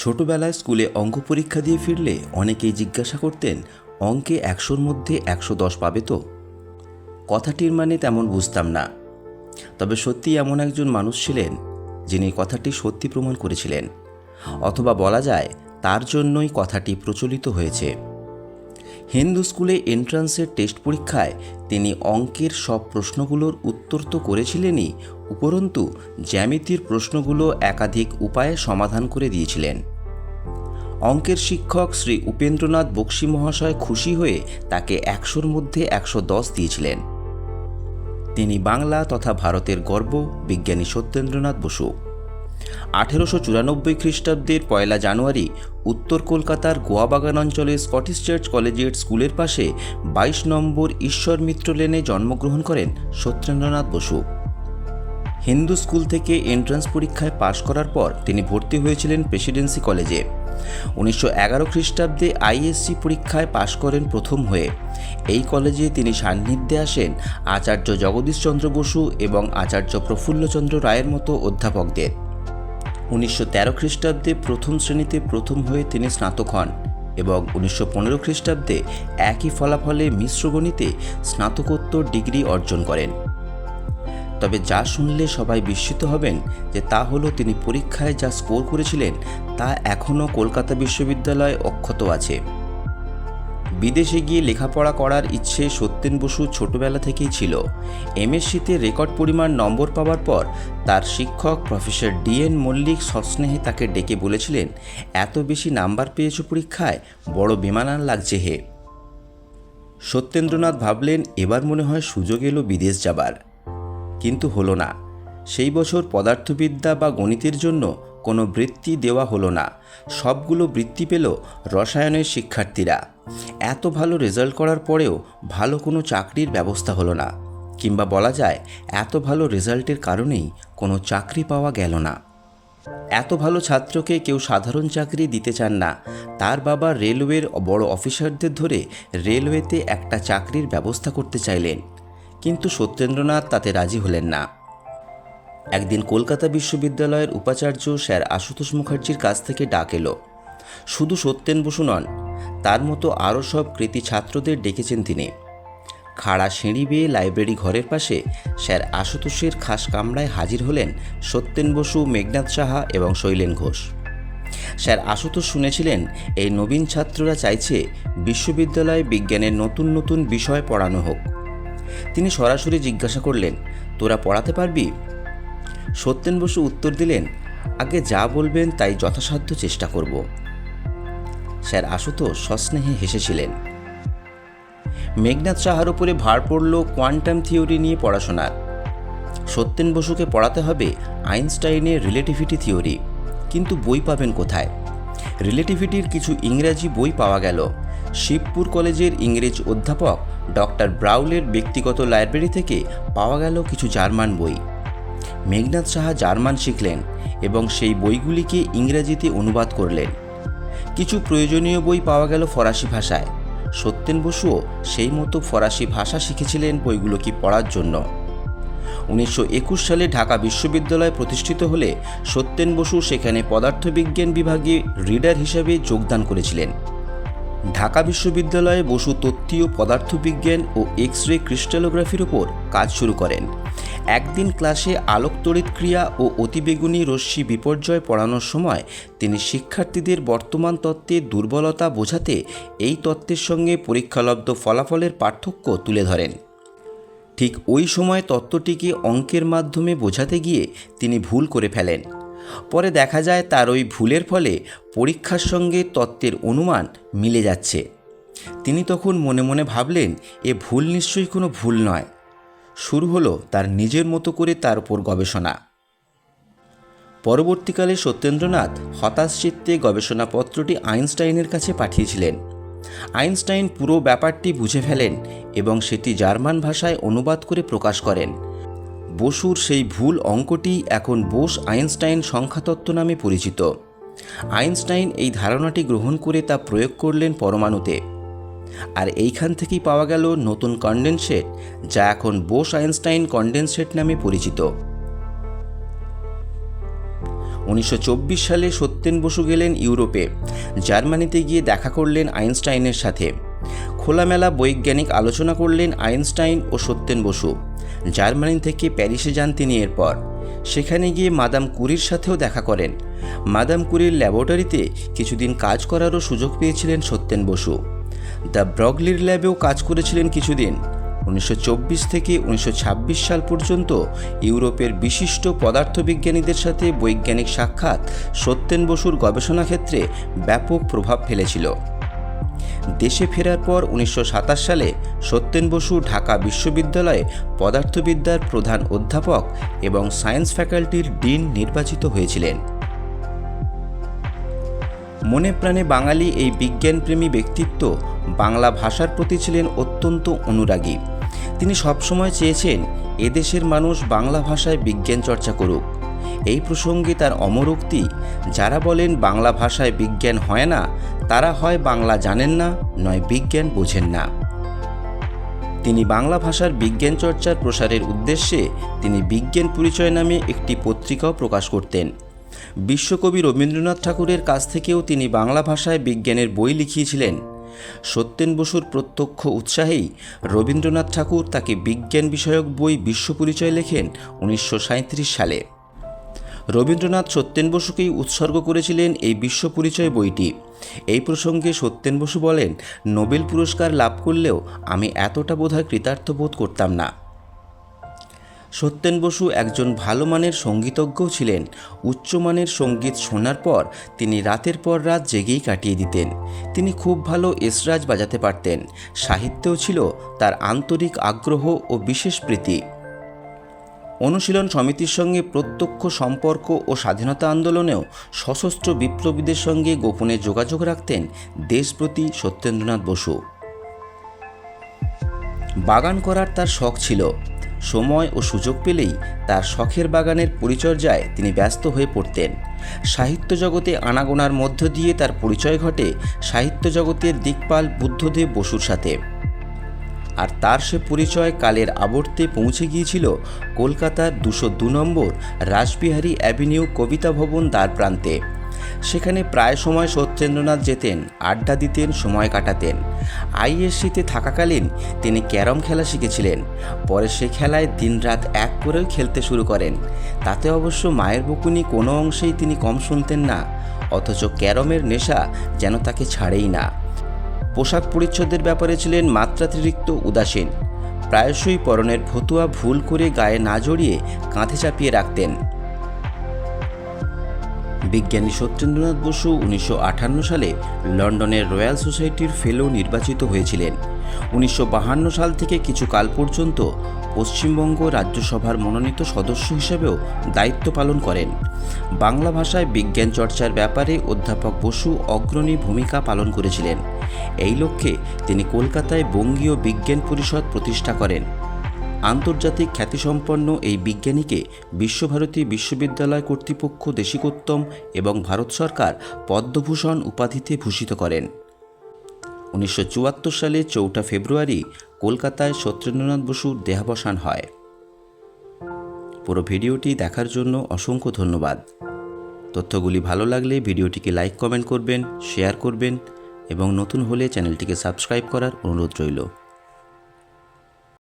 ছোটবেলায় স্কুলে অঙ্ক পরীক্ষা দিয়ে ফিরলে অনেকেই জিজ্ঞাসা করতেন, অঙ্কে একশোর মধ্যে একশো দশ পাবে তো? কথাটির মানে তেমন বুঝতাম না। তবে সত্যি এমন একজন মানুষ ছিলেন, যিনি কথাটি সত্যি প্রমাণ করেছিলেন। অথবা বলা যায়, তার জন্যই কথাটি প্রচলিত হয়েছে। হিন্দু স্কুলে এন্ট্রান্সের টেস্ট পরীক্ষায় তিনি অঙ্কের সব প্রশ্নগুলোর উত্তর তো করেছিলেনই, উপরন্তু জ্যামিতির প্রশ্নগুলো একাধিক উপায়ে সমাধান করে দিয়েছিলেন। অঙ্কের শিক্ষক শ্রী উপেন্দ্রনাথ বক্সি মহাশয় খুশি হয়ে তাকে একশোর মধ্যে একশো দশ দিয়েছিলেন। তিনি বাংলা তথা ভারতের গর্ব বিজ্ঞানী সত্যেন্দ্রনাথ বসু। আঠেরোশো চুরানব্বই খ্রিস্টাব্দের পয়লা জানুয়ারি উত্তর কলকাতার গোয়াবাগান অঞ্চলে স্কটিশ চার্চ কলেজিয়েট স্কুলের পাশে বাইশ নম্বর ঈশ্বর মিত্র লেনে জন্মগ্রহণ করেন সত্যেন্দ্রনাথ বসু। হিন্দু স্কুল থেকে এন্ট্রান্স পরীক্ষায় পাশ করার পর তিনি ভর্তি হয়েছিলেন প্রেসিডেন্সি কলেজে। উনিশশো এগারো খ্রিস্টাব্দে আইএসসি পরীক্ষায় পাশ করেন প্রথম হয়ে। এই কলেজে তিনি সান্নিধ্যে আসেন আচার্য জগদীশচন্দ্র বসু এবং আচার্য প্রফুল্লচন্দ্র রায়ের মতো অধ্যাপকদের। উনিশশো তেরো খ্রিস্টাব্দে প্রথম শ্রেণীতে প্রথম হয়ে তিনি স্নাতক হন এবং উনিশশো পনেরো খ্রিস্টাব্দে একই ফলাফলে মিশ্র গণিতে স্নাতকোত্তর ডিগ্রি অর্জন করেন। তবে যা শুনলে সবাই বিস্মিত হবেন যে তা হলো তিনি পরীক্ষায় যা স্কোর করেছিলেন তা এখনও কলকাতা বিশ্ববিদ্যালয়ে অক্ষত আছে। বিদেশে গিয়ে লেখাপড়া করার ইচ্ছে সত্যেন বসু ছোটবেলা থেকেই ছিল। এমএসসিতে রেকর্ড পরিমাণ নম্বর পাওয়ার পর তার শিক্ষক প্রফেসর ডিএন মল্লিক সস্নেহে তাকে ডেকে বলেছিলেন, এত বেশি নাম্বার পেয়েছ পরীক্ষায়, বড় বেমানান লাগছে হে। সত্যেন্দ্রনাথ ভাবলেন, এবার মনে হয় সুযোগ এলো বিদেশ যাবার। কিন্তু হলো না। সেই বছর পদার্থবিদ্যা বা গণিতের জন্য কোনো বৃত্তি দেওয়া হলো না। সবগুলো বৃত্তি পেল রসায়নের শিক্ষার্থীরা। এত ভালো রেজাল্ট করার পরেও ভালো কোনো চাকরির ব্যবস্থা হলো না। কিংবা বলা যায়, এত ভালো রেজাল্টের কারণেই কোনো চাকরি পাওয়া গেল না। এত ভালো ছাত্রকে কেউ সাধারণ চাকরি দিতে চান না। তার বাবা রেলওয়ের বড় অফিসারদের ধরে রেলওয়েতে একটা চাকরির ব্যবস্থা করতে চাইলেন। কিন্তু সত্যেন্দ্রনাথ তাতে রাজি হলেন না। একদিন কলকাতা বিশ্ববিদ্যালয়ের উপাচার্য স্যার আশুতোষ মুখার্জির কাছ থেকে ডাক এলো। শুধু সত্যেন বসু নন, তার মতো আরও সব কৃতি ছাত্রদের ডেকেছেন তিনি। খাড়া সিঁড়ি বেয়ে লাইব্রেরি ঘরের পাশে স্যার আশুতোষের খাস কামরায় হাজির হলেন সত্যেন বসু, মেঘনাথ সাহা এবং শৈলেন ঘোষ। স্যার আশুতোষ শুনেছিলেন, এই নবীন ছাত্ররা চাইছে বিশ্ববিদ্যালয়ে বিজ্ঞানের নতুন নতুন বিষয় পড়ানো হোক। তিনি সরাসরি জিজ্ঞাসা করলেন, তোরা পড়াতে পারবি? সত্যেন বসু উত্তর দিলেন, আগে যা বলবেন তাই যথাসাধ্য চেষ্টা করব। স্যার আশুতোষ সস্নেহে হেসেছিলেন মেঘনাথ সাহার উপরে ভার পড়ল কোয়ান্টাম থিওরি নিয়ে পড়াশোনার। সত্যেন বসুকে পড়াতে হবে আইনস্টাইনের রিলেটিভিটি থিওরি, কিন্তু বই পাবেন কোথায়? রিলেটিভিটির কিছু ইংরাজি বই পাওয়া গেল। শিবপুর কলেজের ইংরেজ অধ্যাপক ডক্টর ব্রাউলের ব্যক্তিগত লাইব্রেরি থেকে পাওয়া গেল কিছু জার্মান বই। মেঘনাথ সাহা জার্মান শিখলেন এবং সেই বইগুলিকে ইংরেজিতে অনুবাদ করলেন। কিছু প্রয়োজনীয় বই পাওয়া গেল ফরাসি ভাষায়। সত্যেন বসুও সেই মতো ফরাসি ভাষা শিখেছিলেন বইগুলোকে পড়ার জন্য। উনিশশো একুশ সালে ঢাকা বিশ্ববিদ্যালয় প্রতিষ্ঠিত হলে সত্যেন বসু সেখানে পদার্থবিজ্ঞান বিভাগে রিডার হিসেবে যোগদান করেছিলেন। ঢাকা বিশ্ববিদ্যালয়ে বসু তত্ত্বীয় পদার্থবিজ্ঞান ও এক্স রে ক্রিস্টালোগ্রাফির ওপর কাজ শুরু করেন। একদিন ক্লাসে আলোকতড়িৎ ক্রিয়া ও অতিবেগুনি রশ্মি বিপর্যয় পড়ানোর সময় তিনি শিক্ষার্থীদের বর্তমান তত্ত্বের দুর্বলতা বোঝাতে এই তত্ত্বের সঙ্গে পরীক্ষালব্ধ ফলাফলের পার্থক্য তুলে ধরেন। ঠিক ওই সময় তত্ত্বটিকে অঙ্কের মাধ্যমে বোঝাতে গিয়ে তিনি ভুল করে ফেলেন। পরে দেখা যায় তার ওই ভুলের ফলে পরীক্ষার সঙ্গে তত্ত্বের অনুমান মিলে যাচ্ছে। তিনি তখন মনে মনে ভাবলেন, এ ভুল নিশ্চয়ই কোনো ভুল নয়। শুরু হলো তার নিজের মতো করে তার উপর গবেষণা। পরবর্তীকালে সত্যেন্দ্রনাথ হতাশ চিত্তে গবেষণাপত্রটি আইনস্টাইনের কাছে পাঠিয়েছিলেন। আইনস্টাইন পুরো ব্যাপারটি বুঝে ফেলেন এবং সেটি জার্মান ভাষায় অনুবাদ করে প্রকাশ করেন। বসুর সেই ভুল অঙ্কটি এখন বোস আইনস্টাইন সংখ্যাতত্ত্ব নামে পরিচিত। আইনস্টাইন এই ধারণাটি গ্রহণ করে তা প্রয়োগ করলেন পরমাণুতে। আর এইখান থেকেই পাওয়া গেল নতুন কন্ডেনসেট, যা এখন বোস আইনস্টাইন কন্ডেনসেট নামে পরিচিত। উনিশশো চব্বিশ সালে সত্যেন বসু গেলেন ইউরোপে। জার্মানিতে গিয়ে দেখা করলেন আইনস্টাইনের সাথে। খোলামেলা বৈজ্ঞানিক আলোচনা করলেন আইনস্টাইন ও সত্যেন বসু। জার্মানি থেকে প্যারিসে যান তিনি এরপর। সেখানে গিয়ে মাদাম কুরির সাথেও দেখা করেন। মাদাম কুরির ল্যাবরেটরিতে কিছুদিন কাজ করারও সুযোগ পেয়েছিলেন সত্যেন বসু। দ্য ব্রগলির ল্যাবেও কাজ করেছিলেন কিছুদিন। উনিশশো চব্বিশ থেকে উনিশশো ছাব্বিশ সাল পর্যন্ত ইউরোপের বিশিষ্ট পদার্থবিজ্ঞানীদের সাথে বৈজ্ঞানিক সাক্ষাৎ সত্যেন বসুর গবেষণা ক্ষেত্রে ব্যাপক প্রভাব ফেলেছিল। দেশে ফেরার পর উনিশশো সাতাশ সালে সত্যেন বসু ঢাকা বিশ্ববিদ্যালয়ে পদার্থবিদ্যার প্রধান অধ্যাপক এবং সায়েন্স ফ্যাকাল্টির ডিন নির্বাচিত হয়েছিলেন। মনে প্রাণে বাঙালি এই বিজ্ঞানপ্রেমী ব্যক্তিত্ব বাংলা ভাষার প্রতি ছিলেন অত্যন্ত অনুরাগী। তিনি সবসময় চেয়েছেন এদেশের মানুষ বাংলা ভাষায় বিজ্ঞান চর্চা করুক। এই প্রসঙ্গে তার অমরোক্তি যারা বলেন বাংলা ভাষায় বিজ্ঞান হয় না, তারা হয় বাংলা জানেন না, নয় বিজ্ঞান বোঝেন না। তিনি বাংলা ভাষার বিজ্ঞান চর্চার প্রসারের উদ্দেশ্যে তিনি বিজ্ঞান পরিচয় নামে একটি পত্রিকাও প্রকাশ করতেন। বিশ্বকবি রবীন্দ্রনাথ ঠাকুরের কাছ থেকেও তিনি বাংলা ভাষায় বিজ্ঞানের বই লিখিয়েছিলেন। সত্যেন বসুর প্রত্যক্ষ উৎসাহেই রবীন্দ্রনাথ ঠাকুর তাকে বিজ্ঞান বিষয়ক বই বিশ্ব পরিচয় লেখেন উনিশশো সাঁইত্রিশ সালে। রবীন্দ্রনাথ সত্যেন বসুকেই উৎসর্গ করেছিলেন এই বিশ্ব পরিচয় বইটি। এই প্রসঙ্গে সত্যেন বসু বলেন, নোবেল পুরস্কার লাভ করলেও আমি এতটা বোধহয় কৃতার্থ বোধ করতাম না। সত্যেন বসু একজন ভালো মানের সঙ্গীতজ্ঞও ছিলেন। উচ্চমানের সংগীত শোনার পর তিনি রাতের পর রাত জেগেই কাটিয়ে দিতেন। তিনি খুব ভালো এসরাজ বাজাতে পারতেন। সাহিত্যেও ছিল তার আন্তরিক আগ্রহ ও বিশেষ প্রীতি। অনুশীলন সমিতির সঙ্গে প্রত্যক্ষ সম্পর্ক ও স্বাধীনতা আন্দোলনেও সশস্ত্র বিপ্লবীদের সঙ্গে গোপনে যোগাযোগ রাখতেন দেশপ্রতি সত্যেন্দ্রনাথ বসু। বাগান করার তার শখ ছিল। সময় ও সুযোগ পেলেই তার শখের বাগানের পরিচর্যায় তিনি ব্যস্ত হয়ে পড়তেন। সাহিত্য জগতে আনাগোনার মধ্য দিয়ে তার পরিচয় ঘটে সাহিত্য জগতের দিকপাল বুদ্ধদেব বসুর সাথে। আর তার সে পরিচয় কালের আবর্তে পৌঁছে গিয়েছিল কলকাতার দুশো দু নম্বর রাসবিহারী অ্যাভিনিউ কবিতা ভবন দ্বার প্রান্তে। সেখানে প্রায় সময় সত্যেন্দ্রনাথ যেতেন, আড্ডা দিতেন, সময় কাটাতেন। আইএসসিতে থাকাকালীন তিনি ক্যারম খেলা শিখেছিলেন। পরে সে খেলায় দিনরাত এক করেও খেলতে শুরু করেন। তাতে অবশ্য মায়ের বকুনি কোনো অংশেই তিনি কম শুনতেন না, অথচ ক্যারমের নেশা যেন তাকে ছাড়েই না। পোশাক পরিচ্ছদের ব্যাপারে ছিলেন মাত্রাতিরিক্ত উদাসীন। প্রায়শই পরনের ভতুয়া ভুল করে গায়ে না জড়িয়ে কাঁধে চাপিয়ে রাখতেন। বিজ্ঞানী সত্যেন্দ্রনাথ বসু উনিশশো আটান্ন সালে লন্ডনের রয়্যাল সোসাইটির ফেলো নির্বাচিত হয়েছিলেন। উনিশশো সাল থেকে কিছু কাল পর্যন্ত পশ্চিমবঙ্গ রাজ্যসভার মনোনীত সদস্য হিসেবেও দায়িত্ব পালন করেন। বাংলা ভাষায় বিজ্ঞান চর্চার ব্যাপারে অধ্যাপক বসু অগ্রণী ভূমিকা পালন করেছিলেন। এই লক্ষ্যে তিনি কলকাতায় বঙ্গীয় বিজ্ঞান পরিষদ প্রতিষ্ঠা করেন। আন্তর্জাতিক খ্যাতিসম্পন্ন এই বিজ্ঞানীকে বিশ্বভারতী বিশ্ববিদ্যালয় কর্তৃপক্ষ দেশিকোত্তম এবং ভারত সরকার পদ্মভূষণ উপাধিতে ভূষিত করেন। উনিশশো চুয়াত্তর সালে চৌঠা ফেব্রুয়ারি কলকাতায় সত্যেন্দ্রনাথ বসুর দেহাবসান হয়। পুরো ভিডিওটি দেখার জন্য অসংখ্য ধন্যবাদ। তথ্যগুলি ভালো লাগলে ভিডিওটিকে লাইক, কমেন্ট করবেন, শেয়ার করবেন এবং নতুন হলে চ্যানেলটিকে সাবস্ক্রাইব করার অনুরোধ রইল।